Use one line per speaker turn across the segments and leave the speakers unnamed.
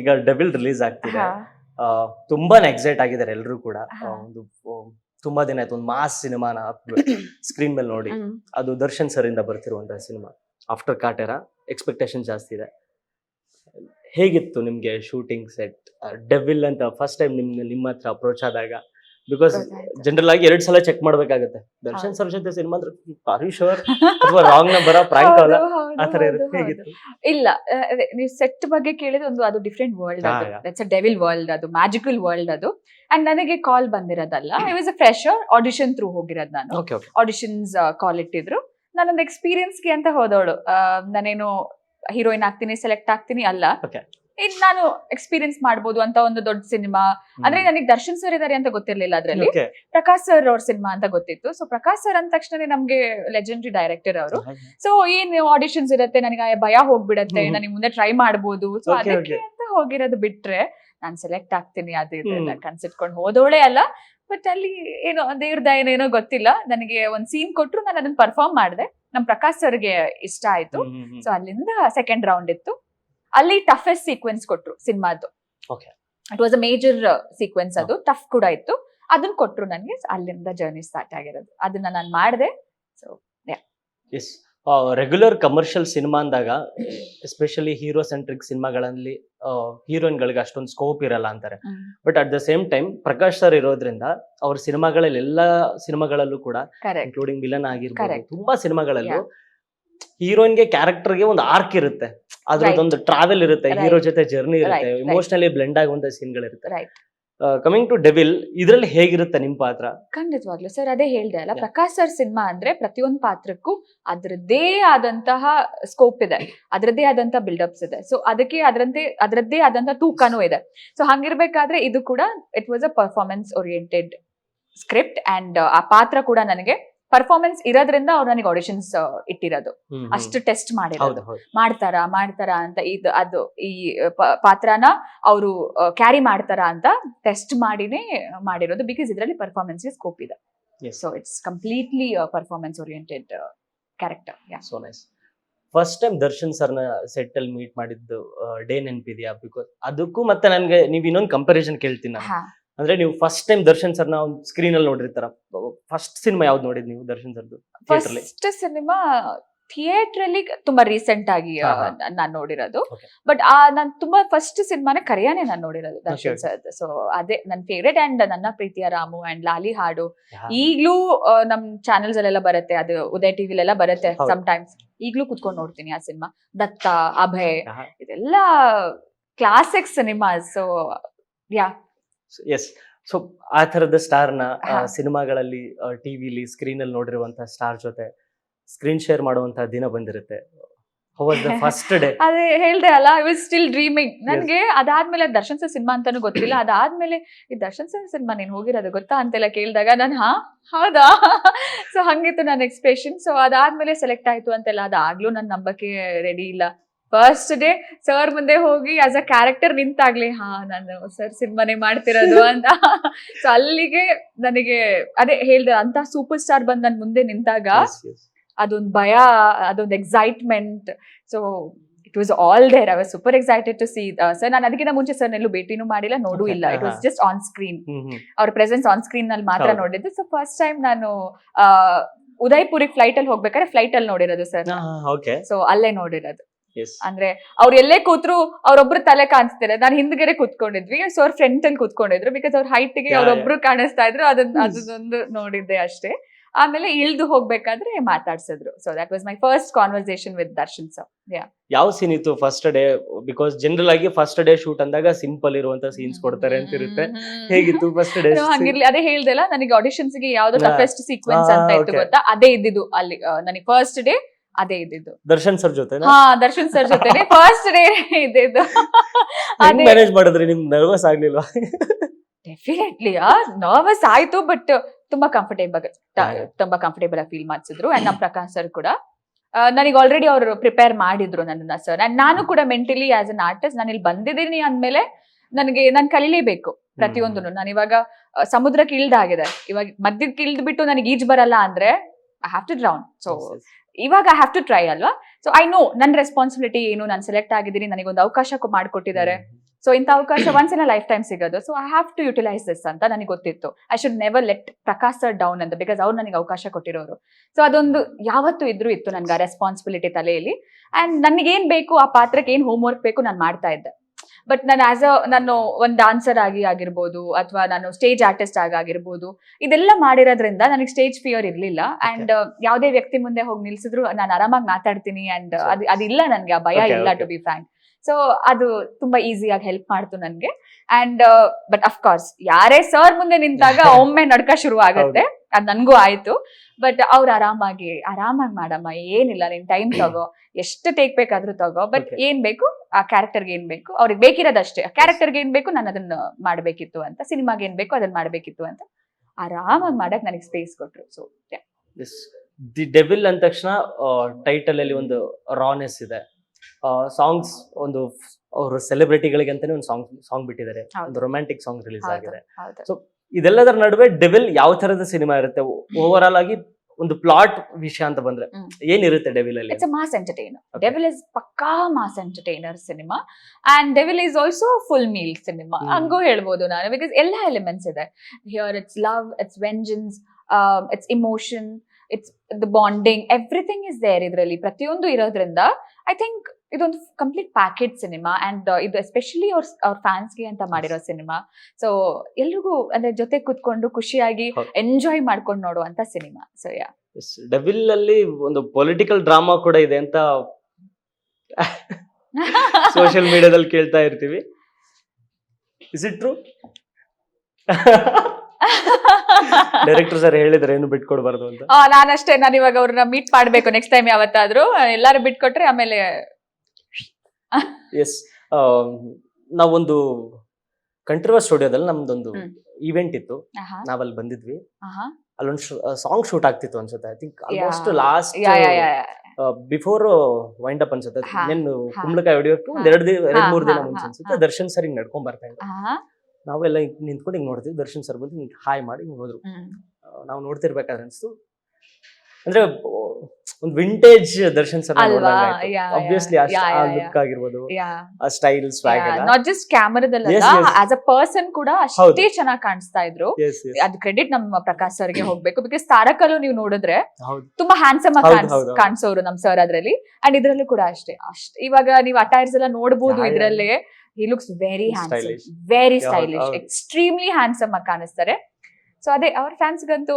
ಈಗ devil release ಆಗ್ತಿದೆ. ತುಂಬಾನೇ ಎಕ್ಸೈಟ್ ಆಗಿದ್ದಾರೆ ಎಲ್ಲರೂ ಕೂಡ. ಒಂದು ತುಂಬಾ ದಿನ ಆಯ್ತು. ಒಂದು ಮಾಸ್ ಸಿನಿಮಾನ ಸ್ಕ್ರೀನ್ ಮೇಲೆ ನೋಡಿ. ಅದು ದರ್ಶನ್ ಸರ್ ಇಂದ ಬರ್ತಿರುವಂತಹ ಸಿನಿಮಾ ಆಫ್ಟರ್ ಕಾಟೇರ ಎಕ್ಸ್ಪೆಕ್ಟೇಷನ್ ಜಾಸ್ತಿ ಇದೆ. ಹೇಗಿತ್ತು ನಿಮ್ಗೆ ಶೂಟಿಂಗ್ ಸೆಟ್ ಡೆವಿಲ್ ಅಂತ ಫಸ್ಟ್ ಟೈಮ್ ನಿಮ್ ನಿಮ್ಮ ಹತ್ರ ಅಪ್ರೋಚ್ ಆದಾಗ? ಬಿಕಾಸ್. ಜನರಲ್ ಆಗಿ ಎರಡ್ ಸಲ ಚೆಕ್ ಮಾಡ್ಬೇಕಾಗತ್ತೆ. ದರ್ಶನ್. ಸರ್ ಜೊತೆ ಸಿನಿಮಾ ಅಂದ್ರೆ ಆರ್ ಶೋರ್ ಅಥವಾ ರಾಂಗ್ ನಂಬರ್ ಪ್ರಾಂಕ್ ಅಲ್ಲ? ಆತರ ಇರುತ್ತೆ. ಹೇಗಿತ್ತು?
ಇಲ್ಲ ನೀವು ಸೆಟ್ ಬಗ್ಗೆ ಕೇಳಿದ ಒಂದು ಅದು ಡಿಫ್ರೆಂಟ್ ವರ್ಲ್ಡ್ ಅದು. ದಟ್ಸ್ ಅ ಡೆವಿಲ್ ವರ್ಲ್ಡ್ ಅದು ಮ್ಯಾಜಿಕಲ್ ವರ್ಲ್ಡ್ ಅದು. ಅಂಡ್ ನನಗೆ call ಬಂದಿರೋದಲ್ಲ. I was a fresher audition through ಹೋಗಿರೋದು ನಾನು. ಆಡಿಷನ್ಸ್ ಕಾಲ್ ಇಟ್ಟಿದ್ರು. ನಾನೊಂದು ಎಕ್ಸ್ಪೀರಿಯನ್ಸ್ಗೆ ಅಂತ ಹೋದವಳು. ನಾನೇನು ಹೀರೋಯಿನ್ ಆಗ್ತೀನಿ ಸೆಲೆಕ್ಟ್ ಆಗ್ತೀನಿ ಅಲ್ಲ. ಇನ್ ನಾನು ಎಕ್ಸ್ಪೀರಿಯನ್ಸ್ ಮಾಡ್ಬೋದು ಅಂತ ಒಂದು ದೊಡ್ಡ ಸಿನಿಮಾ. ಅಂದ್ರೆ ನನಗೆ ದರ್ಶನ್ ಸರ್ ಇದಾರೆ ಅಂತ ಗೊತ್ತಿರ್ಲಿಲ್ಲ ಅದ್ರಲ್ಲಿ. ಪ್ರಕಾಶ್ ಸರ್ ಅವ್ರ ಸಿನಿಮಾ ಅಂತ ಗೊತ್ತಿತ್ತು. ಸೊ ಪ್ರಕಾಶ್ ಸರ್ ಅಂದ ತಕ್ಷಣ ನಮ್ಗೆ ಲೆಜೆಂಡ್ರಿ ಡೈರೆಕ್ಟರ್ ಅವರು. ಸೊ ಏನ್ ಆಡಿಷನ್ಸ್ ಇರುತ್ತೆ ನನಗೆ ಆ ಭಯ ಹೋಗ್ಬಿಡತ್ತೆ. ನನಗೆ ಮುಂದೆ ಟ್ರೈ ಮಾಡ್ಬೋದು. ಸೊ ಅದಕ್ಕೆ ಅಂತ ಹೋಗಿರೋದು ಬಿಟ್ರೆ ನಾನ್ ಸೆಲೆಕ್ಟ್ ಆಗ್ತೀನಿ ಅದು ಇದೆಲ್ಲ. ಕನ್ಸಿಟ್ಕೊಂಡು ಹೋದೋಳೆ ಅಲ್ಲ. ಬಟ್ ಅಲ್ಲಿ ಏನೋ ದೇವ್ರ ದಯನ ಏನೋ ಗೊತ್ತಿಲ್ಲ. ನನಗೆ ಒಂದ್ ಸೀನ್ ಕೊಟ್ರು ನಾನು ಅದನ್ನ ಪರ್ಫಾರ್ಮ್ ಮಾಡಿದೆ. ನಮ್ ಪ್ರಕಾಶ್ ಸರ್ಗೆ ಇಷ್ಟ ಆಯ್ತು. ಸೊ ಅಲ್ಲಿಂದ ಸೆಕೆಂಡ್ ರೌಂಡ್ ಇತ್ತು. ಅಲ್ಲಿ ಟಫೆಸ್ಟ್ ಸೀಕ್ವೆನ್ಸ್ ಕೊಟ್ರು ಸಿನಿಮಾದು
Okay.
It was a major sequence ಅದು. ಟಫ್ ಕೂಡ ಇತ್ತು. ಅದನ್ನ ಕೊಟ್ರು ನನಗೆ ಅಲ್ಲಿಂದ ಜರ್ನಿ ಸ್ಟಾರ್ಟ್ ಆಗಿರೋದು. ಅದನ್ನ ನಾನು ಮಾಡಿದೆ. So
yes regular commercial cinema ಅಂದಾಗ ಎಸ್ಪೆಷಲಿ ಹೀರೋ ಸೆಂಟ್ರಿಕ್ ಸಿನಿಮಾಗಳಲ್ಲಿ ಹೀರೋಯಿನ್ಗಳಿಗೆ ಅಷ್ಟೊಂದು ಸ್ಕೋಪ್ ಇರಲ್ಲ ಅಂತಾರೆ. But at the same time Prakash sir ಇರೋದ್ರಿಂದ ಅವ್ರ ಸಿನಿಮಾಗಳಲ್ಲಿ ಎಲ್ಲ ಸಿನಿಮಾಗಳಲ್ಲೂ ಕೂಡ ಇನ್ಕ್ಲೂಡಿಂಗ್ ವಿಲನ್ ಆಗಿರ್ಬೋದು. ತುಂಬಾ ಸಿನಿಮಾಗಳಲ್ಲೂ ಹೀರೋಯಿನ್ಗೆ ಕ್ಯಾರೆಕ್ಟರ್ಗೆ ಒಂದು ಆರ್ಕ್ ಇರುತ್ತೆ. ಅದ್ರದ್ದೊಂದು ಟ್ರಾವೆಲ್ ಇರುತ್ತೆ ಹೀರೋ ಜೊತೆ ಜರ್ನಿ ಇರುತ್ತೆ. ಇಮೋಷನಲಿ ಬ್ಲೆಂಡ್ ಆಗುವಂತ ಸೀನ್ಗಳಿರುತ್ತೆ
ರೈಟ್
ಕಮಿಂಗ್ ಟು ಡೆವಿಲ್ ಇದರಲ್ಲಿ ಹೇಗಿರುತ್ತೆ ನಿಮ್ ಪಾತ್ರ?
ಖಂಡಿತವಾಗ್ಲು. ಸರ್ ಅದೇ ಹೇಳ್ದೆ ಅಲ್ಲ ಪ್ರಕಾಶ್ ಸರ್ ಸಿನಿಮಾ ಅಂದ್ರೆ ಪ್ರತಿಯೊಂದು ಪಾತ್ರಕ್ಕೂ ಅದ್ರದ್ದೇ ಆದಂತಹ ಸ್ಕೋಪ್ ಇದೆ. ಅದ್ರದ್ದೇ ಆದಂತ ಬಿಲ್ಡಪ್ಸ್ ಇದೆ. ಸೊ ಅದಕ್ಕೆ ಅದರಂತೆ ಅದರದ್ದೇ ಆದಂತ ತೂಕನೂ ಇದೆ. ಸೊ ಹಂಗಿರ್ಬೇಕಾದ್ರೆ ಇದು ಕೂಡ it was a performance oriented script and ಆ ಪಾತ್ರ ಕೂಡ ನನಗೆ ಪರ್ಫಾರ್ಮೆನ್ಸ್ ಇರೋದ್ರಿಂದ ಅವ್ರು ನನಗೆ ಆಡಿಷನ್ಸ್ ಇಟ್ಟಿರೋದು. ಅಷ್ಟು ಟೆಸ್ಟ್ ಮಾಡಿರೋದು. ಮಾಡ್ತಾರ ಮಾಡ್ತಾರ ಅಂತ ಇದು ಅದು ಈ ಪಾತ್ರನ ಅವರು ಕ್ಯಾರಿ ಮಾಡ್ತಾರಾ ಅಂತ ಟೆಸ್ಟ್ ಮಾಡಿನೇ ಮಾಡಿರೋದು ಬಿಕಾಸ್ ಇದರಲ್ಲಿ ಪರ್ಫಾರ್ಮೆನ್ಸ್ ಸ್ಕೋಪ್ ಇದೆ. So it's completely performance oriented character
so nice first time Darshan ಸರ್ನ ಸೆಟ್ ಅಲ್ಲಿ ಮೀಟ್ ಮಾಡಿದ್ದು ಡೇ ನೆನಪಿದ್ಯಾ? ಬಿಕಾಸ್ ಅದಕ್ಕೂ ಮತ್ತೆ ನನ್ಗೆ ನೀವ್ ಇನ್ನೊಂದು ಕಂಪಾರಿಸನ್ ಕೇಳ್ತೀನಿ ನಾನು. ಅಂದ್ರೆ ನೀವು ಫಸ್ಟ್ ಟೈಮ್ ದರ್ಶನ್ ಸರ್ನ ಒಂದು ಸ್ಕ್ರೀನ್ ಅಲ್ಲಿ ನೋಡಿರ್ತಾರ. ಫಸ್ಟ್ ಸಿನಿಮಾ ಯಾವ್ದು ನೋಡಿದ್ ನೀವು ದರ್ಶನ್ ಸರ್ದು?
ಫಸ್ಟ್ ಸಿನಿಮಾ ಥಿಯೇಟರ್ ಅಲ್ಲಿ ತುಂಬಾ ರೀಸೆಂಟ್ ಆಗಿ. ನಾನು ನೋಡಿರೋದು. ಬಟ್ ಆ ನಾನು ತುಂಬಾ ಫಸ್ಟ್ ಸಿನಿಮಾನೇ ಕರಿಯಾನೆ ನಾನು ನೋಡಿರೋದು ದರ್ಶನ್ ಸರ್ ಸೊ ಅದೇ ನನ್ನ ಫೇವ್ರೇಟ್ ಅಂಡ್ ನನ್ನ ಪ್ರೀತಿಯ ರಾಮು ಅಂಡ್ ಲಾಲಿ ಹಾಡು. ಈಗ್ಲೂ ನಮ್ ಚಾನೆಲ್ಸ್ ಅಲ್ಲೆಲ್ಲ ಬರುತ್ತೆ ಅದು ಉದಯ್ ಟಿವಿಲೆಲ್ಲ ಬರುತ್ತೆ. ಸಮ್ ಟೈಮ್ಸ್ ಈಗ್ಲೂ ಕುತ್ಕೊಂಡು ನೋಡ್ತೀನಿ ಆ ಸಿನಿಮಾ ದತ್ತ ಅಭಯ್ ಇದೆಲ್ಲ classic cinema so yeah
yes so ಆ ತರದ
ಸ್ಟಾರ್ನ.
ಸಿನಿಮಾಗಳಲ್ಲಿ ಟಿವಿಲಿ ಸ್ಕ್ರೀನ್ ಅಲ್ಲಿ ನೋಡಿರುವಂತಹ ಸ್ಟಾರ್ ಜೊತೆ ಸ್ಕ್ರೀನ್ ಶೇರ್ ಮಾಡುವಂತಹ ದಿನ ಬಂದಿರುತ್ತೆ. ಫಸ್ಟ್ ಡೇ
ಅದೇ ಹೇಳ್ದೆ ಅಲ್ಲ ಐ ವಾಸ್ ಸ್ಟಿಲ್ ಡ್ರೀಮಿಂಗ್ ನನ್ಗೆ ಅದಾದ್ಮೇಲೆ ದರ್ಶನ್ ಸರ್ ಸಿನಿಮಾ ಅಂತಾನು ಗೊತ್ತಿಲ್ಲ. ಅದಾದ್ಮೇಲೆ ಈ ದರ್ಶನ್ ಸರ್ ಸಿನಿಮಾ ನೀನ್ ಹೋಗಿರೋದು ಗೊತ್ತಾ ಅಂತೆಲ್ಲ ಕೇಳಿದಾಗ ನಾನು ಹಾ ಹೌದಾ? ಸೊ ಹಂಗಿತ್ತು ನನ್ನ ಎಕ್ಸ್ಪ್ರೆಷನ್ ಸೊ ಅದಾದ್ಮೇಲೆ ಸೆಲೆಕ್ಟ್ ಆಯ್ತು ಅಂತೆಲ್ಲ ಅದಾಗ್ಲೂ ನನ್ನ ನಂಬಕ್ಕೆ ರೆಡಿ ಇಲ್ಲ. ಫಸ್ಟ್ ಡೇ ಸರ್ ಮುಂದೆ ಹೋಗಿ ಆಸ್ ಅ ಕ್ಯಾರೆಕ್ಟರ್ ನಿಂತಾಗ್ಲಿ ಹಾ ನಾನು ಸರ್ ಸಿನಿಮಾನೇ ಮಾಡ್ತಿರೋದು ಅಂತ. ಸೊ ಅಲ್ಲಿಗೆ ನನಗೆ ಅದೇ ಹೇಳ್ದೆ ಅಂತ ಸೂಪರ್ ಸ್ಟಾರ್ ಬಂದ್ ನನ್ ಮುಂದೆ ನಿಂತಾಗ ಅದೊಂದು ಭಯ ಅದೊಂದು excitement so it was all there I was super excited to see sir ನಾನು ಅದಕ್ಕಿಂತ ಮುಂಚೆ ಸರ್ ಎಲ್ಲೂ ಭೇಟಿನೂ ಮಾಡಿಲ್ಲ ನೋಡೂ ಇಲ್ಲ. It was. Just on screen ಅವ್ರ ಪ್ರೆಸೆನ್ಸ್ ಆನ್ ಸ್ಕ್ರೀನ್ನಲ್ಲಿ ಮಾತ್ರ ನೋಡಿದ್ದೆ. ಸೊ ಫಸ್ಟ್ ಟೈಮ್ ನಾನು ಉದಯ್ಪುರಿಗೆ ಫ್ಲೈಟ್ ಅಲ್ಲಿ ಹೋಗ್ಬೇಕಾದ್ರೆ ಫ್ಲೈಟ್ ಅಲ್ಲಿ ನೋಡಿರೋದು ಸರ್ ಸೊ ಅಲ್ಲೇ ನೋಡಿರೋದು. ಅಂದ್ರೆ ಅವ್ರು ಎಲ್ಲೇ ಕೂತ್ರು ಅವ್ರೊಬ್ರು ತಲೆ ಕಾಣಿಸ್ತಾರೆ ನಾನು ಹಿಂದ್ಗಡೆ ಕೂತ್ಕೊಂಡಿದ್ವಿ. ಸೊ ಅವ್ರ ಫ್ರಂಟ್ ಅಲ್ಲಿ ಕೂತ್ಕೊಂಡಿದ್ರು ಬಿಕಾಸ್ ಅವ್ರ
ಹೈಟ್ಗೆ
ಅವ್ರೊಬ್ರು ಕಾಣಿಸ್ತಾ ಇದ್ರು. ಅದನ್ನ
ಅದೊಂದು
ಅದನ್ನೊಂದು ನೋಡಿದ್ದೆ ಅಷ್ಟೇ. ಆಮೇಲೆ ಇಳ್ದು ಹೋಗ್ಬೇಕಾದ್ರೆ ಮಾತಾಡ್ಸಿದ್ರು. So that was my first conversation with Darshan sir
ಯಾವ ಸೀನ್ ಇತ್ತು ಫಸ್ಟ್ ಡೇ ಬಿಕಾಸ್ ಜನರಲ್ ಆಗಿ ಫಸ್ಟ್ ಡೇ ಶೂಟ್ ಅಂದಾಗ ಸಿಂಪಲ್ ಇರುವಂತ ಸೀನ್ಸ್ ಕೊಡ್ತಾರೆ ಅಂತ ಇರುತ್ತೆ ಹೇಗಿತ್ತು ಫಸ್ಟ್ ಡೇ
ಹಂಗಿರ್ಲಿ. ಅದೇ ಹೇಳ್ದಲ್ಲ ನನಗೆ ಆಡಿಷನ್ಸ್ಗೆ ಯಾವ್ದು
ಫಸ್ಟ್
ಟಫೆಸ್ಟ್ ಸೀಕ್ವೆನ್ಸ್ ಅಂತ ಇತ್ತು ಗೊತ್ತಾ? ಅದೇ ಇದ್ದಿದ್ದು ಅಲ್ಲಿ ನನಗೆ ಫಸ್ಟ್ ಡೇ ಅದೇ ಇದ್ದಿದ್ದು.
ದರ್ಶನ್ ಸರ್ ಜೊತೆ
ಹಾ ದರ್ಶನ್ ಸರ್ ಜೊತೆ ಫಸ್ಟ್ ಡೇ ಇದ್ದಿದ್ದು.
ಮ್ಯಾನೇಜ್ ಮಾಡಿದ್ರಿ ನಿಮ್ ನರ್ವಸ್ ಆಗ್ಲಿಲ್ವಾ?
ಡೆಫಿನೆಟ್ಲಿ ನರ್ವಸ್ ಆಯ್ತು ಬಟ್ ತುಂಬಾ ಕಂಫರ್ಟೇಬಲ್. ತುಂಬಾ ಕಂಫರ್ಟೇಬಲ್ ಆಗಿ ಫೀಲ್ ಮಾಡಿಸಿದ್ರು. ಅಂಡ್ ನಮ್ಮ ಪ್ರಕಾಶ್ ಸರ್ ಕೂಡ. ನನಗೆ ಆಲ್ರೆಡಿ ಅವರು ಪ್ರಿಪೇರ್ ಮಾಡಿದ್ರು ನನ್ನನ್ನ ಸರ್ ಅಂಡ್ ನಾನು ಕೂಡ ಮೆಂಟಲಿ ಆಸ್ ಅನ್ ಆರ್ಟಿಸ್ಟ್ ನಾನು ಇಲ್ಲಿ ಬಂದಿದ್ದೀನಿ ಅಂದ್ಮೇಲೆ ನನಗೆ ನಾನು ಕಲಿಲೇಬೇಕು ಪ್ರತಿಯೊಂದು ನಾನು ಇವಾಗ ಸಮುದ್ರಕ್ಕೆ ಇಳ್ದಾಗಿದೆ ಇವಾಗ ಮಧ್ಯಕ್ಕೆ ಇಳ್ದು ಬಿಟ್ಟು ನನಗೆ ಈಜ್ ಬರಲ್ಲ ಅಂದ್ರೆ I have to drown so ಇವಾಗ ಐ ಹ್ಯಾವ್ ಟು ಟ್ರೈ ಅಲ್ವಾ? ಸೊ ಐ ನೋ ನನ್ನ ರೆಸ್ಪಾನ್ಸಿಬಿಲಿಟಿ ಏನು ನಾನು ಸೆಲೆಕ್ಟ್ ಆಗಿದ್ದೀನಿ ನನಗೊಂದು ಅವಕಾಶ ಮಾಡಿಕೊಟ್ಟಿದ್ದಾರೆ. ಸೊ ಇಂಥ ಅವಕಾಶ ಒನ್ಸ್ ಇನ್ ಲೈಫ್ ಟೈಮ್ ಸಿಗೋದು. So I have to utilise this ಅಂತ ನನಗೆ ಗೊತ್ತಿತ್ತು. I should never let Prakash sir down ಅಂತ ಬಿಕಾಸ್ ಅವ್ರು ನನಗೆ ಅವಕಾಶ ಕೊಟ್ಟಿರೋರು. ಸೊ ಅದೊಂದು ಯಾವತ್ತೂ ಇದ್ರೂ ಇತ್ತು ನನಗೆ ಆ ರೆಸ್ಪಾನ್ಸಿಬಿಲಿಟಿ ತಲೆಯಲ್ಲಿ. ಅಂಡ್ ನನಗೇನ್ ಬೇಕು ಆ ಪಾತ್ರಕ್ಕೆ ಏನ್ ಹೋಮ್ ವರ್ಕ್ ಬೇಕು ನಾನು ಮಾಡ್ತಾ ಇದ್ದೆ. ಬಟ್ ನಾನು ಆಸ್ ಅ ನಾನು ಒಂದು ಡಾನ್ಸರ್ ಆಗಿ ಆಗಿರ್ಬೋದು ಅಥವಾ ನಾನು ಸ್ಟೇಜ್ ಆರ್ಟಿಸ್ಟ್ ಆಗಿ ಆಗಿರ್ಬೋದು ಇದೆಲ್ಲ ಮಾಡಿರೋದ್ರಿಂದ ನನಗೆ ಸ್ಟೇಜ್ ಫಿಯರ್ ಇರಲಿಲ್ಲ. ಅಂಡ್ ಯಾವುದೇ ವ್ಯಕ್ತಿ ಮುಂದೆ ಹೋಗಿ ನಿಲ್ಸಿದ್ರು ನಾನು ಆರಾಮಾಗಿ ಮಾತಾಡ್ತೀನಿ ಅಂಡ್ ಅದು ಅದಿಲ್ಲ ನನಗೆ ಆ ಭಯ ಇಲ್ಲ ಟು ಬಿ ಫ್ರಾಂಕ್ ಸೊ ಅದು ತುಂಬಾ ಈಸಿಯಾಗಿ ಹೆಲ್ಪ್ ಮಾಡ್ತು ನನ್ಗೆ. ಅಂಡ್ ಬಟ್ ಅಫ್ಕೋರ್ಸ್ ಯಾರೇ ಸರ್ ಮುಂದೆ ನಿಂತಾಗ ಒಮ್ಮೆ ನಡ್ಕ ಶುರು ಆಗತ್ತೆ ಅದ್ ನನ್ಗೂ ಆಯ್ತು. ಬಟ್ ಅವ್ರು ಆರಾಮಾಗಿ ಆರಾಮಾಗಿ ಮಾಡಮ್ಮ ಏನಿಲ್ಲ ನಿನ್ ಟೈಮ್ ತಗೋ. ಎಷ್ಟು ಟೇಕ್ ಬೇಕಾದ್ರೂ ತಗೋ. ಬಟ್. ಏನ್ ಬೇಕು? ಆ ಕ್ಯಾರೆಕ್ಟರ್ಗೆ ಏನ್ ಬೇಕು? ಅವ್ರಿಗೆ ಬೇಕಿರೋದಷ್ಟೇ ಆ ಕ್ಯಾರೆಕ್ಟರ್ಗೆ ಏನ್ ಬೇಕು? ನಾನು ಅದನ್ನ ಮಾಡ್ಬೇಕಿತ್ತು ಅಂತ. ಸಿನಿಮಾಗೆ ಏನ್ ಬೇಕು? ಅದನ್ನ ಮಾಡ್ಬೇಕಿತ್ತು ಅಂತ. ಆರಾಮಾಗಿ ಮಾಡಕ್ ನನಗೆ ಸ್ಪೇಸ್ ಕೊಟ್ರು. ಸೊ
ದಿ ಡೆವಿಲ್ ಅಂದ ತಕ್ಷಣ ಟೈಟಲ್ ಅಲ್ಲಿ ಒಂದು ರಾನೆಸ್ ಇದೆ. ಸಾಂಗ್ಸ್ ಒಂದು ಅವರು ಸೆಲೆಬ್ರಿಟಿಗಳಿಗೆ ಅಂತಾನೆ ಒಂದು ಸಾಂಗ್ ಸಾಂಗ್ ಬಿಟ್ಟಿದ್ದಾರೆ. ಒಂದು ರೊಮ್ಯಾಂಟಿಕ್ ಸಾಂಗ್ ರಿಲೀಸ್ ಆಗಿದೆ.
ಸೊ
ಇದೆಲ್ಲದರ ನಡುವೆ ಡೆವಿಲ್ ಯಾವ ತರದ ಸಿನಿಮಾ ಇರುತ್ತೆ? ಓವರ್ ಆಲ್ ಆಗಿ ಒಂದು ಪ್ಲಾಟ್ ವಿಷಯ ಅಂತ ಬಂದ್ರೆ. ಏನಿರುತ್ತೆ ಡೆವಿಲ್ ಅಲ್ಲಿ?
It's a mass entertainer Devil is ಪಕ್ಕಾ mass entertainer cinema and Devil is also full meal cinema. ಹಂಗೂ ಹೇಳ್ಬೋದು ನಾನು. ಬಿಕಾಸ್ ಎಲ್ಲ ಎಲಿಮೆಂಟ್ಸ್ ಇದೆ. Here it's love it's vengeance it's emotion it's the bonding everything is there ಇದರಲ್ಲಿ. ಪ್ರತಿಯೊಂದು ಇರೋದ್ರಿಂದ I think ಇದೊಂದು ಕಂಪ್ಲೀಟ್ ಪ್ಯಾಕೇಜ್ ಸಿನಿಮಾ ಅಂಡ್ ಇದು ಎಸ್ಪೆಷಲಿ ಅವ್ರ ಅವ್ರ ಫ್ಯಾನ್ಸ್ಗೆ ಅಂತ ಮಾಡಿರೋ ಸಿನಿಮಾ. ಸೊ ಎಲ್ರಿಗೂ ಅಂದ್ರೆ ಜೊತೆ ಕೂತ್ಕೊಂಡು ಖುಷಿಯಾಗಿ ಎಂಜಾಯ್ ಮಾಡ್ಕೊಂಡು ನೋಡುವಂತ ಸಿನಿಮಾ. ಸೊ ಯಾ
ಡೆವಿಲ್ ಅಲ್ಲಿ ಒಂದು ಪೊಲಿಟಿಕಲ್ ಡ್ರಾಮಾ ಕೂಡ ಇದೆ ಅಂತ ಸೋಷಿಯಲ್ ಮೀಡಿಯಾದಲ್ಲಿ ಕೇಳ್ತಾ ಇರ್ತೀವಿ. Is it true director sir ಹೇಳಿದ್ರೆ ಏನು ಬಿಟ್ಕೊಡ್ಬಾರ್ದು ಅಂತ?
ನಾನಷ್ಟೇ. ನಾನು ಇವಾಗ ಅವ್ರನ್ನ ಮೀಟ್ ಮಾಡ್ಬೇಕು ನೆಕ್ಸ್ಟ್ ಟೈಮ್ ಯಾವತ್ತಾದ್ರೂ. ಎಲ್ಲಾರು ಬಿಟ್ಕೊಟ್ರೆ ಆಮೇಲೆ
ಎಸ್ ನಾವೊಂದು ಕಂಟ್ರಿವ ಸ್ಟುಡಿಯೋದಲ್ಲಿ ನಮ್ದೊಂದು
ಈವೆಂಟ್
ಇವೆಂಟ್ ಇತ್ತು. ನಾವಲ್ಲಿ ಬಂದಿದ್ವಿ. ಅಲ್ಲೊಂದು ಸಾಂಗ್ ಶೂಟ್ ಆಗ್ತಿತ್ತು ಅನ್ಸುತ್ತೆ. I think almost last. Before wind up ಅನ್ಸುತ್ತೆ. ನೆನ್ನು. ಕುಂಬಳಕಾಯಿ ಹೊಡಿಯೋಕೆ ಒಂದ್. ಎರಡು ಎರಡ್
ಹಾ,
ಮೂರ್ ದಿನ ಮುಂಚೆ ಅನ್ಸುತ್ತೆ. ದರ್ಶನ್ ಸರ್ ಹಿಂಗ್ ನಡ್ಕೊಂಡ್ ಬರ್ತಾ ಇದ್ರು. ನಾವೆಲ್ಲ ಹಿಂಗ್ ನಿಂತ್ಕೊಂಡು ಹಿಂಗ್ ನೋಡ್ತೀವಿ ದರ್ಶನ್ ಸರ್ ಬಂದು ಹಿಂಗ್ ಹಾಯ್ ಮಾಡಿ ಹಿಂಗ್ ಹೋದ್ರು. ನಾವು ನೋಡ್ತಿರ್ಬೇಕಾದ್ರೆ ಅನ್ಸ್ತು. ಅಂದ್ರೆ ಒಂದು ವಿಂಟೇಜ್ ದರ್ಶನ್ ಸರ್ ಆಬ್ವಿಯಸ್ಲಿ ಆ ಲುಕ್ ಆಗಿರ್ಬೋದು. ಆ ಸ್ಟೈಲ್ ಸ್ವಾಗ್
ನಾಟ್ ಜಸ್ಟ್ ಕ್ಯಾಮರಾದಲ್ಲ. ಆಸ್ ಅ ಪರ್ಸನ್ ಕೂಡ ಅಷ್ಟೇ ಚೆನ್ನಾಗಿ ಕಾಣಿಸ್ತಾ ಇದ್ರು. ಅದ್ ಕ್ರೆಡಿಟ್ ನಮ್ಮ ಪ್ರಕಾಶ್ ಸರ್ಗೆ ಹೋಗ್ಬೇಕು ಬಿಕಾಸ್ ತಾರಕಲ್ಲೂ ನೀವು ನೋಡಿದ್ರೆ ತುಂಬಾ ಹ್ಯಾಂಡ್ಸಮ್ ಆಗಿ. ಕಾಣಿಸೋರು ನಮ್ ಸರ್ ಅದ್ರಲ್ಲಿ. ಅಂಡ್ ಇದ್ರಲ್ಲೂ ಕೂಡ ಅಷ್ಟೇ ಅಷ್ಟ್. ಇವಾಗ ನೀವು ಅಟೈರ್ಸ್ ಎಲ್ಲ
ನೋಡಬಹುದು.
ಇದ್ರಲ್ಲೇ he looks very handsome. Very stylish extremely handsome ಆಗಿ ಕಾಣಿಸ್ತಾರೆ. ಸೊ ಅದೇ ಅವ್ರ ಫ್ಯಾನ್ಸ್ಗಂತೂ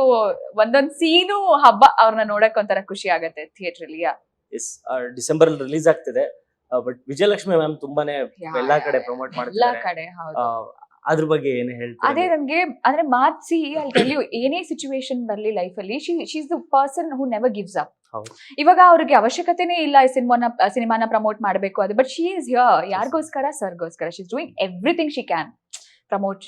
ಒಂದೊಂದ್ ಸೀನು ಹಬ್ಬ ಅವ್ರನ್ನ ನೋಡಕ್ ಒಂಥರ ಖುಷಿ ಆಗತ್ತೆ ಥಿಯೇಟರ್ ಅಲ್ಲಿ
ಎಸ್ ಡಿಸೆಂಬರ್ ಅಲ್ಲಿ ರಿಲೀಸ್ ಆಗ್ತಿದೆ. ಬಟ್ ವಿಜಯಲಕ್ಷ್ಮಿ ಮ್ಯಾಮ್ ತುಂಬಾನೇ ಎಲ್ಲಾ ಕಡೆ. ಪ್ರಮೋಟ್
ಎಲ್ಲಾ ಕಡೆ ಹೌದು.
ಅದ್ರ ಬಗ್ಗೆ ಏನು
ಅದೇ
ಹೇಳ್ತಾರೆ
ನನ್ಗೆ ಅಂದ್ರೆ ಮಾತ್ಸಿ ಅಲ್ಲಿ ಏನೇ ಸಿಚುವೇಶನ್ ಬರ್ಲಿ ಲೈಫ್ ಅಲ್ಲಿ she's the person who never gives up
ಹೌದು.
ಇವಾಗ ಅವ್ರಿಗೆ ಅವಶ್ಯಕತೆನೇ ಇಲ್ಲ ಈ ಸಿನಿಮಾನ ಸಿನಿಮಾನ ಪ್ರಮೋಟ್ ಮಾಡಬೇಕು ಅದು ಬಟ್ ಶಿ ಇಸ್ ಹಿಯರ್ ಯಾರಿಗೋಸ್ಕರ? ಸರ್ಗೋಸ್ಕರ. She is doing everything she can promote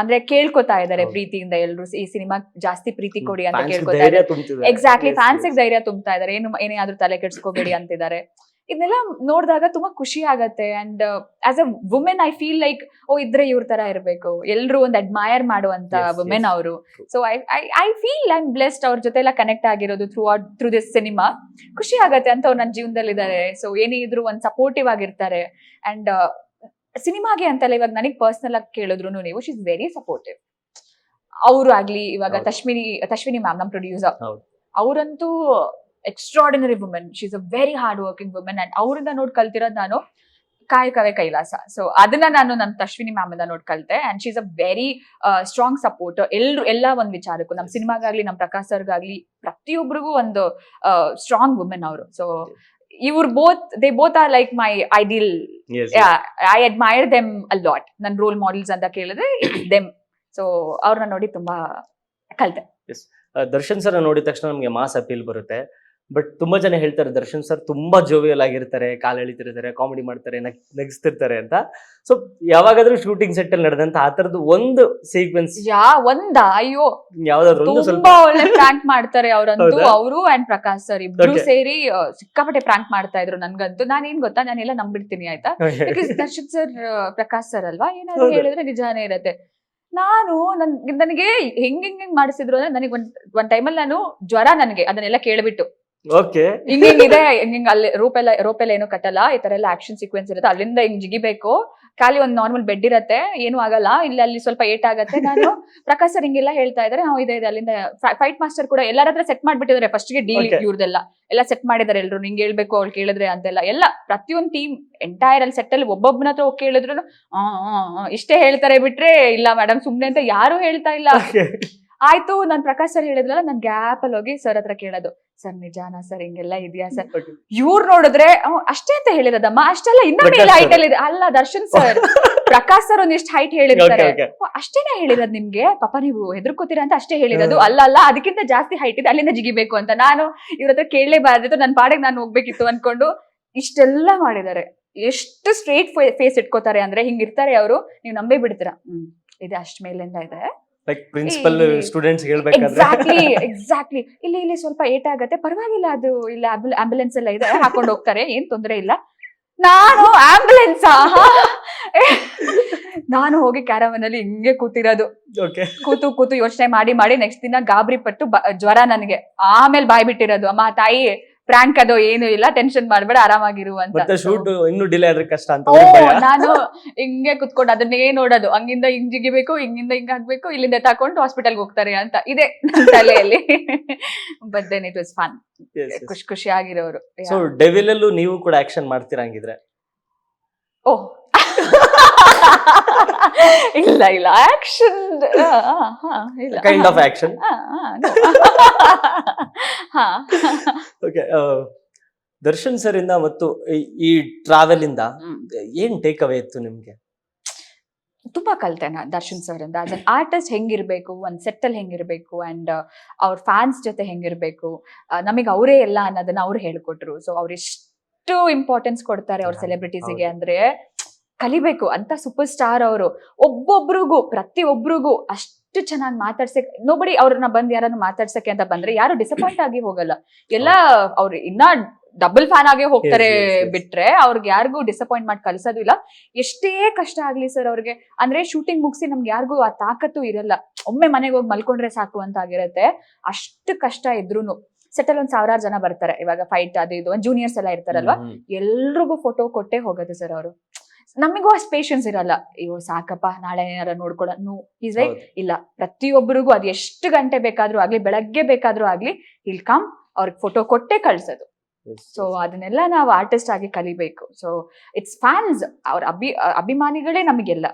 ಅಂದ್ರೆ ಕೇಳ್ಕೊತಾ ಇದ್ದಾರೆ ಪ್ರೀತಿಯಿಂದ ಎಲ್ರು ಈ ಸಿನಿಮಾ ಜಾಸ್ತಿ ಪ್ರೀತಿ ಕೊಡಿ ಅಂತ
ಕೇಳ್ಕೊತಾರೆ
ಕೇಳ್ಕೊತಾ ಇದ್ದಾರೆ. ಎಕ್ಸಾಕ್ಟ್ಲಿ ಫ್ಯಾನ್ಸಿಗೆ ಧೈರ್ಯ ತುಂಬ್ತಾ ಇದಾರೆ ಏನು ಏನೇ ಆದ್ರೂ ತಲೆ ಕೆಡ್ಸ್ಕೋಬೇಡಿ ಅಂತಿದ್ದಾರೆ. ಇದನ್ನೆಲ್ಲ ನೋಡಿದಾಗ ತುಂಬಾ ಖುಷಿ ಆಗತ್ತೆ. And as a women I feel like oh ಇದ್ರೆ ಇವ್ರ ತರ ಇರಬೇಕು. ಎಲ್ರು ಒಂದು ಅಡ್ಮೈರ್ ಮಾಡುವಂತ ವುಮೆನ್. ಅವರು. So I I feel I blessed ಅವ್ರ ಜೊತೆ ಎಲ್ಲ ಕನೆಕ್ಟ್ ಆಗಿರೋದು throughout through this cinema ಖುಷಿ ಆಗತ್ತೆ ಅಂತ ಅವ್ರು ನನ್ನ ಜೀವನದಲ್ಲಿ ಇದ್ದಾರೆ ಸೊ ಏನೇ ಇದ್ರು ಒಂದ್ ಸಪೋರ್ಟಿವ್ ಆಗಿರ್ತಾರೆ. ಅಂಡ್ ಸಿನಿಮಾಗೆ ಅಂತಲ್ಲ ಇವಾಗ ನನಗೆ ಪರ್ಸನಲ್ ಆಗಿ ಕೇಳಿದ್ರು ನೀವು ಶಿ ಇಸ್ ವೆರಿ ಸಪೋರ್ಟಿವ್ ಅವರು ಆಗ್ಲಿ ಇವಾಗ
ತಶ್ಮಿನಿ
ತಶ್ವಿನಿ ತಶ್ವಿನಿ ಮ್ಯಾಮ್ ನಮ್ ಪ್ರೊಡ್ಯೂಸರ್. ಅವರಂತೂ extraordinary women she is a very hard working women and ಅವರಿಂದ ನೋಡಿ ಕಲ್ತಿರೋದು ನಾನು ಕಾಯಕವೇ ಕೈಲಾಸ. ಸೊ ಅದನ್ನ ನಾನು ನನ್ನ ತಶ್ವಿನಿ ಮ್ಯಾಮ್ ಇಂದ ನೋಡ್ ಕಲ್ತೆ and she is a very strong support ಎಲ್ರು ಎಲ್ಲ ಒಂದ್ ವಿಚಾರಕ್ಕೂ ನಮ್ಮ ಸಿನಿಮಾಗಾಗ್ಲಿ ನಮ್ಮ ಪ್ರಕಾಶ್ ಸರ್ಗಾಗ್ಲಿ ಪ್ರತಿಯೊಬ್ಬರಿಗೂ ಒಂದು ಸ್ಟ್ರಾಂಗ್ ವುಮೆನ್ ಅವರು. ಸೊ ಇವ್ರು both they both are like my ideal
Yes,
I admire them a lot ನನ್ ರೋಲ್ ಮಾಡೆಲ್ಸ್ ಅಂತ ಕೇಳಿದ್ರೆ ದೆಮ್ ಸೊ ಅವ್ರನ್ನ ನೋಡಿ ತುಂಬಾ ಕಲಿತೆ.
ದರ್ಶನ್ ಸರ್ ನೋಡಿದ ತಕ್ಷಣ ನಮಗೆ ಮಾಸ್ ಅಪೀಲ್ ಬರುತ್ತೆ. ಬಟ್ ತುಂಬಾ ಜನ ಹೇಳ್ತಾರೆ ದರ್ಶನ್ ಸರ್ ತುಂಬಾ ಜೋವಿಯಲ್ ಆಗಿರ್ತಾರೆ ಕಾಲ್ ಎಳಿತಿರ್ತಾರೆ ಕಾಮಿಡಿ ಮಾಡ್ತಾರೆ ನಗ್ ನಗಿಸ್ತಿರ್ತಾರೆ ಅಂತ. ಸೊ ಯಾವಾಗಾದ್ರೂ ಶೂಟಿಂಗ್ ಸೆಟ್ ಅಲ್ಲಿ ನಡೆದಂತ ಆ ತರದ್ದು ಒಂದು ಸೀಕ್ವೆನ್ಸ್
ಯಾ ಒಂದ? ಅಯ್ಯೋ
ಯಾವ್ದಾದ್ರು ಒಂದು ಸ್ವಲ್ಪ.
ತುಂಬಾ ಒಳ್ಳೆ ಪ್ರಾಂಕ್ ಮಾಡ್ತಾರೆ ಅವರಂತೂ.
ಹೌದಾ?
ಅವರು ಅಂಡ್ ಪ್ರಕಾಶ್ ಸರ್ ಇಬ್ರು
Okay.
ಸೇರಿ ಆ, ಸಿಕ್ಕಾಪಟ್ಟೆ ಪ್ರಾಂಕ್ ಮಾಡ್ತಾ ಇದ್ರು ನನ್ಗಂತೂ. ನಾನೇನ್ ಏನ್ ಗೊತ್ತಾ? ನಾನೆಲ್ಲ ನಂಬಿಡ್ತೀನಿ ಆಯ್ತಾ? Because Darshan sir Prakash sir ಅಲ್ವಾ? ಏನಾದ್ರು
ಹೌದು.
ಹೇಳಿದ್ರೆ ನಿಜಾನೇ ಇರತ್ತೆ. ನಾನು ನನ್ ನನಗೆ ಹೆಂಗ್ ಹೆಂಗ್ ಹೆಂಗ್ ಮಾಡಿಸಿದ್ರು ಅಂದ್ರೆ ನನಗೆ ಒಂದ್ ಒಂದ್ ಟೈಮಲ್ಲಿ ನಾನು ಜ್ವರ ನನಗೆ ಅದನ್ನೆಲ್ಲ ಕೇಳ್ಬಿಟ್ಟು.
ಓಕೆ
ಹಿಂಗ್ ಇದೆ ಹಿಂಗ್ ಅಲ್ಲಿ ಎಲ್ಲ ಏನು ಕಟ್ಟಲ್ಲ ಈ ತರ ಎಲ್ಲ ಆಕ್ಷನ್ ಸೀಕ್ವೆನ್ಸ್ ಇರುತ್ತೆ. ಅಲ್ಲಿಂದ ಹಿಂಗ್ ಜಿಗಿಬೇಕು. ಖಾಲಿ ಒಂದ್ ನಾರ್ಮಲ್ ಬೆಡ್ ಇರತ್ತೆ ಏನು ಆಗಲ್ಲ. ಇಲ್ಲಿ ಅಲ್ಲಿ ಸ್ವಲ್ಪ ಏಟ್ ಆಗತ್ತೆ. ನಾನು ಪ್ರಕಾಶ್ ಸರ್ ಹಿಂಗೆಲ್ಲ ಹೇಳ್ತಾ ಇದಾರೆ. ನಾವು ಇದೆ ಅಲ್ಲಿಂದ ಫೈಟ್ ಮಾಸ್ಟರ್ ಕೂಡ ಎಲ್ಲರ ಹತ್ರ ಸೆಟ್ ಮಾಡ್ಬಿಟ್ಟಿದ್ದಾರೆ ಫಸ್ಟ್ಗೆ ಡೀಲ್. ಇವ್ರದೆಲ್ಲ. ಎಲ್ಲ ಸೆಟ್ ಮಾಡಿದಾರೆ ಎಲ್ರು. ನಿಂಗೆ ಹೇಳ್ಬೇಕು ಅವ್ಳು ಕೇಳಿದ್ರೆ ಅಂತೆಲ್ಲ. ಎಲ್ಲ ಪ್ರತಿಯೊಂದು ಟೀಮ್ ಎಂಟೈರ್ ಅಲ್ಲಿ ಸೆಟ್ ಅಲ್ಲಿ ಒಬ್ಬೊಬ್ಬನ ಹತ್ರ ಹೋಗಿ ಕೇಳಿದ್ರು ಇಷ್ಟೇ ಹೇಳ್ತಾರೆ ಬಿಟ್ರೆ ಇಲ್ಲ ಮೇಡಮ್ ಸುಮ್ನೆ ಅಂತ ಯಾರು ಹೇಳ್ತಾ ಇಲ್ಲ. ಆಯ್ತು ನಾನ್ ಪ್ರಕಾಶ್ ಸರ್ ಹೇಳಿದ್ರಲ್ಲ ನಾನ್ ಗ್ಯಾಪ್ ಅಲ್ಲಿ ಹೋಗಿ ಸರ್ ಹತ್ರ ಕೇಳೋದು. ಸರ್ ನಿಜಾನಾ ಸರ್ ಹಿಂಗೆಲ್ಲ ಇದೆಯಾ ಸರ್? ಇವ್ರು ನೋಡಿದ್ರೆ ಅಷ್ಟೇ ಅಂತ ಹೇಳಿರೋದಮ್ಮ ಅಷ್ಟೆಲ್ಲ ಇನ್ನ ಮೇಲೆ ಹೈಟ್ ಅಲ್ಲಿ ಅಲ್ಲ ದರ್ಶನ್ ಸರ್ ಪ್ರಕಾಶ್ ಸರ್ ಒಂದಿಷ್ಟು ಹೈಟ್ ಹೇಳಿರ್ತಾರೆ. ಅಷ್ಟೇನಾ ಹೇಳಿರೋದು ನಿಮ್ಗೆ? ಪಾಪ ನೀವು ಹೆದರ್ಕೋತೀರಾ ಅಂತ ಅಷ್ಟೇ ಹೇಳಿರೋದು. ಅಲ್ಲ ಅಲ್ಲ ಅದಕ್ಕಿಂತ ಜಾಸ್ತಿ ಹೈಟ್ ಇದೆ. ಅಲ್ಲಿಂದ ಜಿಗಿಬೇಕು ಅಂತ. ನಾನು ಇವ್ರ ಹತ್ರ ಕೇಳಲೇಬಾರ್ದಿತ್ತು ನನ್ನ ಪಾಡಿಗೆ ನಾನು ಹೋಗ್ಬೇಕಿತ್ತು ಅನ್ಕೊಂಡು ಇಷ್ಟೆಲ್ಲ ಮಾಡಿದ್ದಾರೆ. ಎಷ್ಟು ಸ್ಟ್ರೇಟ್ ಫೇಸ್ ಇಟ್ಕೋತಾರೆ ಅಂದ್ರೆ ಹಿಂಗಿರ್ತಾರೆ ಅವರು. ನೀವು ನಂಬೇ ಬಿಡ್ತೀರಾ? ಹ್ಮ್ ಇದೆ ಅಷ್ಟ್ ಮೇಲಿಂದ ಇದೆ.
ಲೈಕ್ ಪ್ರಿನ್ಸಿಪಲ್ ಸ್ಟೂಡೆಂಟ್ಸ್ ಹೇಳ್ಬೇಕಾದ್ರೆ?
ಎಕ್ಸಾಕ್ಟ್ಲಿ ಎಕ್ಸಾಕ್ಟ್ಲಿ ಇಲ್ಲಿ ಇಲ್ಲಿ ಸ್ವಲ್ಪ ಏಟ್ ಆಗತ್ತೆ ಪರವಾಗಿಲ್ಲ ಅದು ಇಲ್ಲ ಆಂಬುಲೆನ್ಸ್ ಎಲ್ಲ ಇದೆ ಹಾಕೊಂಡು ಹೋಗ್ತಾರೆ ಏನ್ ತೊಂದರೆ ಇಲ್ಲ. ನಾನು ಆಂಬುಲೆನ್ಸ್ ನಾನು ಹೋಗಿ ಕ್ಯಾರವನ್ ಅಲ್ಲಿ ಹಿಂಗೆ ಕೂತಿರೋದು. ಕೂತು ಕೂತು ಯೋಚನೆ ಮಾಡಿ ಮಾಡಿ ನೆಕ್ಸ್ಟ್ ದಿನ ಗಾಬರಿ ಪಟ್ಟು ಜ್ವರ ನನಗೆ. ಆಮೇಲೆ ಬಾಯ್ ಬಿಟ್ಟಿರೋದು ಅಮ್ಮ ತಾಯಿ ಪ್ರ್ಯಾಂಕ್ ಅದು ಏನು ಇಲ್ಲ ಟೆನ್ಷನ್ ಮಾಡ್ಬೇಡ ಆರಾಮಾಗಿರು ಅಂತ.
ಮತ್ತೆ ಶೂಟ್ ಇನ್ನು ಡಿಲೇ ಆದ್ರೆ ಕಷ್ಟ ಅಂತ
ಓ
ಭಯ.
ನಾನು ಹಿಂಗೆ ಕುತ್ಕೊಂಡು ಅದನ್ನೇ ನೋಡೋದು. ಹಂಗಿಂದ ಹಿಂಗ್ ಜಿಗಿಬೇಕು ಹಿಂಗಿಂದ ಹಿಂಗ್ ಹಾಕ್ಬೇಕು ಇಲ್ಲಿಂದ ತಕೊಂಡು ಹಾಸ್ಪಿಟಲ್ಗೆ ಹೋಗ್ತಾರೆ ಅಂತ. ಇದೆ ನನ್ ತಲೆಯಲ್ಲಿ. But then it was fun
Yes, yes.
ಖುಷಿ ಖುಷಿ ಆಗಿರೋರು.
ಸೊ ಡೆವಿಲ್ ಅಲ್ಲೂ ನೀವು ಕೂಡ ಆಕ್ಷನ್ ಮಾಡ್ತೀರಾ ಹಂಗಿದ್ರೆ?
ಓ ಇಲ್ಲ ಇಲ್ಲ. ಆಕ್ಷನ್ ಇಲ್ಲ.
Kind of action okay Darshan sir ಇಂದ ಮತ್ತು ಈ- ಟ್ರಾವೆಲ್ ಇಂದ. ಏನ್ ಟೇಕ್ ಅವೇ ಇತ್ತು ನಿಮ್ಗೆ?
ತುಂಬಾ ಕಲಿತೆ ನಾನು ದರ್ಶನ್ ಸರ್ ಇಂದ ಆಸ್ ಅನ್ ಆರ್ಟಿಸ್ಟ್ ಹೆಂಗಿರ್ಬೇಕು ಒಂದ್ ಸೆಟ್ ಅಲ್ಲಿ ಹೆಂಗಿರ್ಬೇಕು ಅಂಡ್ ಅವ್ರ ಫ್ಯಾನ್ಸ್ ಜೊತೆ ಹೆಂಗಿರ್ಬೇಕು ನಮಗೆ ಅವರೇ ಎಲ್ಲ ಅನ್ನೋದನ್ನ ಅವ್ರು ಹೇಳ್ಕೊಟ್ರು. ಸೊ ಅವ್ರು ಎಷ್ಟು ಇಂಪಾರ್ಟೆನ್ಸ್ ಕೊಡ್ತಾರೆ ಅವ್ರ ಸೆಲೆಬ್ರಿಟೀಸಿಗೆ ಅಂದ್ರೆ ಕಲಿಬೇಕು ಅಂತ ಸೂಪರ್ ಸ್ಟಾರ್ ಅವರು. ಒಬ್ಬೊಬ್ರಿಗೂ ಪ್ರತಿ ಒಬ್ರಿಗೂ ಅಷ್ಟು ಚೆನ್ನಾಗಿ ಮಾತಾಡ್ಸಕ್ ನೋಬಡಿ ಅವ್ರನ್ನ ಬಂದ್ ಯಾರನ್ನ ಮಾತಾಡ್ಸಕ್ಕೆ ಅಂತ ಬಂದ್ರೆ ಯಾರು ಡಿಸಪಾಯಿಂಟ್ ಆಗಿ ಹೋಗಲ್ಲ. ಎಲ್ಲ ಅವ್ರು ಇನ್ನ ಡಬಲ್ ಫ್ಯಾನ್ ಆಗೇ ಹೋಗ್ತಾರೆ. ಬಿಟ್ರೆ ಅವ್ರಿಗೆ ಯಾರಿಗೂ ಡಿಸಪಾಯಿಂಟ್ ಮಾಡಿ ಕಲಿಸೋದು ಇಲ್ಲ. ಎಷ್ಟೇ ಕಷ್ಟ ಆಗ್ಲಿ ಸರ್ ಅವ್ರಿಗೆ. ಅಂದ್ರೆ ಶೂಟಿಂಗ್ ಮುಗಿಸಿ ನಮ್ಗೆ ಯಾರಿಗೂ ಆ ತಾಕತ್ತು ಇರಲ್ಲ. ಒಮ್ಮೆ ಮನೆಗೆ ಹೋಗಿ ಮಲ್ಕೊಂಡ್ರೆ ಸಾಕು ಅಂತ ಆಗಿರತ್ತೆ. ಅಷ್ಟು ಕಷ್ಟ ಇದ್ರೂನು. ಸೆಟಲ್ ಒಂದ್ ಸಾವಿರಾರು ಜನ ಬರ್ತಾರೆ. ಇವಾಗ ಫೈಟ್ ಅದು ಇದು. ಜೂನಿಯರ್ಸ್ ಎಲ್ಲ ಇರ್ತಾರಲ್ವಾ. ಎಲ್ರಿಗೂ ಫೋಟೋ ಕೊಟ್ಟೆ ಹೋಗೋದು ಸರ್ ಅವರು. ನಮಿಗೂ ಅಷ್ಟು ಪೇಷನ್ಸ್ ಇರಲ್ಲ. ಅಯ್ಯೋ ಸಾಕಪ್ಪ ನಾಳೆ ಏನಾರ ನೋಡ್ಕೊಳ. ನೋ ಈಸ್
ರೈಟ್
ಇಲ್ಲ ಪ್ರತಿಯೊಬ್ಬರಿಗೂ ಅದು ಎಷ್ಟು ಗಂಟೆ ಬೇಕಾದ್ರೂ ಆಗ್ಲಿ ಬೆಳಗ್ಗೆ ಬೇಕಾದ್ರೂ ಆಗ್ಲಿ ಇಲ್ ಕಮ್ ಅವ್ರಿಗೆ ಫೋಟೋ ಕೊಟ್ಟೆ ಕಳ್ಸೋದು. ಸೊ ಅದನ್ನೆಲ್ಲ ನಾವು ಆರ್ಟಿಸ್ಟ್ ಆಗಿ ಕಲಿಬೇಕು. ಸೊ ಇಟ್ಸ್ ಫ್ಯಾನ್ಸ್ ಅವ್ರ ಅಭಿ ಅಭಿಮಾನಿಗಳೇ ನಮಗೆಲ್ಲ.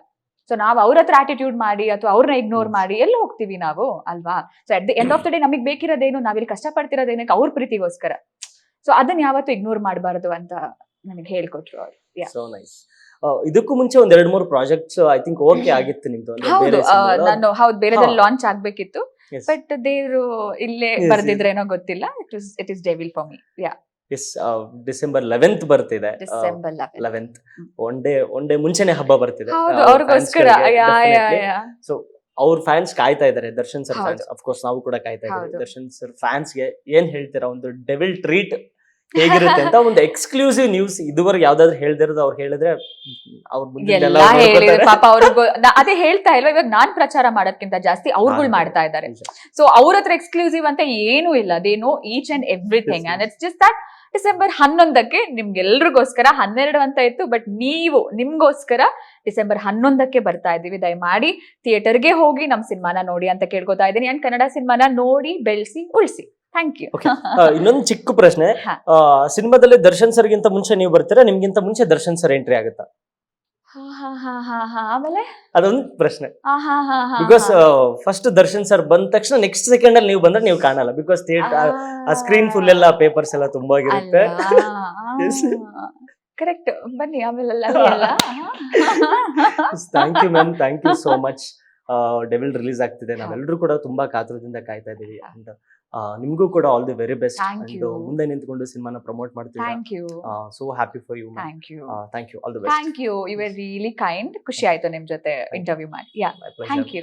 ಸೊ ನಾವು ಅವ್ರ ಹತ್ರ ಆಟಿಟ್ಯೂಡ್ ಮಾಡಿ ಅಥವಾ ಅವ್ರನ್ನ ಇಗ್ನೋರ್ ಮಾಡಿ ಎಲ್ಲ ಹೋಗ್ತೀವಿ ನಾವು ಅಲ್ವಾ? So at the end of the day ನಮಗೆ ಬೇಕಿರೋದೇನು ನಾವಿಲ್ಲಿ ಕಷ್ಟಪಡ್ತಿರೋದೇನಕ್ಕೆ ಅವ್ರ ಪ್ರೀತಿಗೋಸ್ಕರ. ಸೊ ಅದನ್ನ ಯಾವತ್ತೂ ಇಗ್ನೋರ್ ಮಾಡಬಾರದು ಅಂತ ನನಗೆ ಹೇಳ್ಕೊಟ್ರು ಅವ್ರು.
ಸೊ ನೈಸ್ ಇದಕ್ಕೂ ಮುಂಚೆ ಒಂದ್ ಎರಡ್ ಮೂರು ಪ್ರಾಜೆಕ್ಟ್ಸ್ ಐ ಥಿಂಕ್ ಓಕೆ ಆಗಿತ್ತು ನಿಮ್ದು
ಹೌದು. ನಾನು ಹೌದು ಬೇರೆದಲ್ಲಿ. ಲಾಂಚ್ ಆಗ್ಬೇಕಿತ್ತು. ಬಟ್ ದೇವ್ರು ಇಲ್ಲೇ
ಬರ್ದಿದ್ರೆ
ಬರ್ದಿದ್ರೇನೋ ಗೊತ್ತಿಲ್ಲ. It is it is Devil for me yeah
yes December eleventh ಬರ್ತಿದೆ.
December
eleventh. One day one day ಮುಂಚೆನೆ ಹಬ್ಬ ಬರ್ತಿದೆ.
ಹೌದು
ಅವ್ರ ಫ್ಯಾನ್ಸ್ ಕಾಯ್ತಾ ಇದ್ದಾರೆ Darshan sir
fans
fans of course ನಾವು ಕೂಡ ಕಾಯ್ತಾ ಇದ್ದೀವಿ ದರ್ಶನ್ ಸರ್ ಫ್ಯಾನ್ಸ್ಗೆ ಏನ್ ಹೇಳ್ತೀರಾ? ಒಂದು ಡೆವಿಲ್ ಟ್ರೀಟ್ ಹೇಗಿರುತ್ತೆ ಅಂತ ಒಂದು ಎಕ್ಸ್ಕ್ಲೂಸಿವ್ ನ್ಯೂಸ್ ಇದುವರೆಗೆ ಯಾವ್ದಾದ್ರು ಹೇಳ್ದಿರೋದು ಅವ್ರು ಹೇಳಿದ್ರೆ ಅವ್ರ
ಮುಂದೆ ಪಾಪ ಅವ್ರಿಗೂ ಅದೇ ಹೇಳ್ತಾ ಇಲ್ವಾ? ಇವಾಗ ನಾನ್ ಪ್ರಚಾರ ಮಾಡೋದ್ಕಿಂತ ಜಾಸ್ತಿ ಅವ್ರುಗಳು ಮಾಡ್ತಾ ಇದ್ದಾರೆ. ಸೊ ಅವ್ರ ಹತ್ರ ಎಕ್ಸ್ಕ್ಲೂಸಿವ್ ಅಂತ ಏನು ಇಲ್ಲ. They know each and everything and it's just that December ಹನ್ನೊಂದಕ್ಕೆ ನಿಮ್ಗೆಲ್ರಿಗೋಸ್ಕರ ಹನ್ನೆರಡು ಅಂತ ಇತ್ತು ಬಟ್ ನೀವು ನಿಮ್ಗೋಸ್ಕರ ಡಿಸೆಂಬರ್ ಹನ್ನೊಂದಕ್ಕೆ ಬರ್ತಾ ಇದ್ದೀವಿ. ದಯಮಾಡಿ ಥಿಯೇಟರ್ಗೆ ಹೋಗಿ ನಮ್ ಸಿನಿಮಾನ ನೋಡಿ ಅಂತ ಕೇಳ್ಕೊತಾ ಇದ್ದೀನಿ. ಅಂಡ್ ಕನ್ನಡ ಸಿನಿಮಾನ ನೋಡಿ ಬೆಳೆಸಿ ಉಳಿಸಿ. Thank you.
ಇನ್ನೊಂದು ಚಿಕ್ಕ ಪ್ರಶ್ನೆ. ಸಿನಿಮಾದಲ್ಲಿ ದರ್ಶನ್ ಸರ್ ಗಿಂತ ಮುಂಚೆ ನೀವು ಬರ್ತೀರಾ? ನಿಮ್ಗಿಂತ ಮುಂಚೆ ದರ್ಶನ್ ಸರ್ ಎಂಟ್ರಿ ಆಗುತ್ತಾ?
ಆಮೇಲೆ?
ಅದೊಂದು ಪ್ರಶ್ನೆ. ಬಿಕಾಸ್ ಫಸ್ಟ್ ದರ್ಶನ್ ಸರ್ ಬಂದ ತಕ್ಷಣ ನೆಕ್ಸ್ಟ್ ಸೆಕೆಂಡ್ ಅಲ್ಲಿ ನೀವು ಬಂದ್ರೆ ನೀವು ಕಾಣಲ್ಲ. ಬಿಕಾಸ್ ಥಿಯೇಟರ್ ಆ ಸ್ಕ್ರೀನ್ ಫುಲ್ ಎಲ್ಲ ಪೇಪರ್ಸ್ ಎಲ್ಲ ತುಂಬಾ ಇರುತ್ತೆ
ಕರೆಕ್ಟ್ ಬನ್ನಿ ಆಮೇಲೆ
thank you ma'am thank you so much Devil release ಆಗ್ತಿದೆ. ನಾವೆಲ್ಲರೂ ಕೂಡ ತುಂಬಾ ಕಾತುರದಿಂದ ಕಾಯ್ತಾ ಇದ್ದೀವಿ ಅಂಡ್ ನಿಮ್ಗೂ ಕೂಡ all the very best and ಮುಂದೆ ನಿಂತ್ಕೊಂಡು ಸಿನಿಮಾನ ಪ್ರಮೋಟ್ ಮಾಡ್ತೀವಿ
thank you
so happy for you
thank you
thank you all the best
thank you you are really kind ಖುಷಿ ಆಯ್ತು ನಿಮ್ ಜೊತೆ ಇಂಟರ್ವ್ಯೂ ಮಾಡಿ. Yeah thank you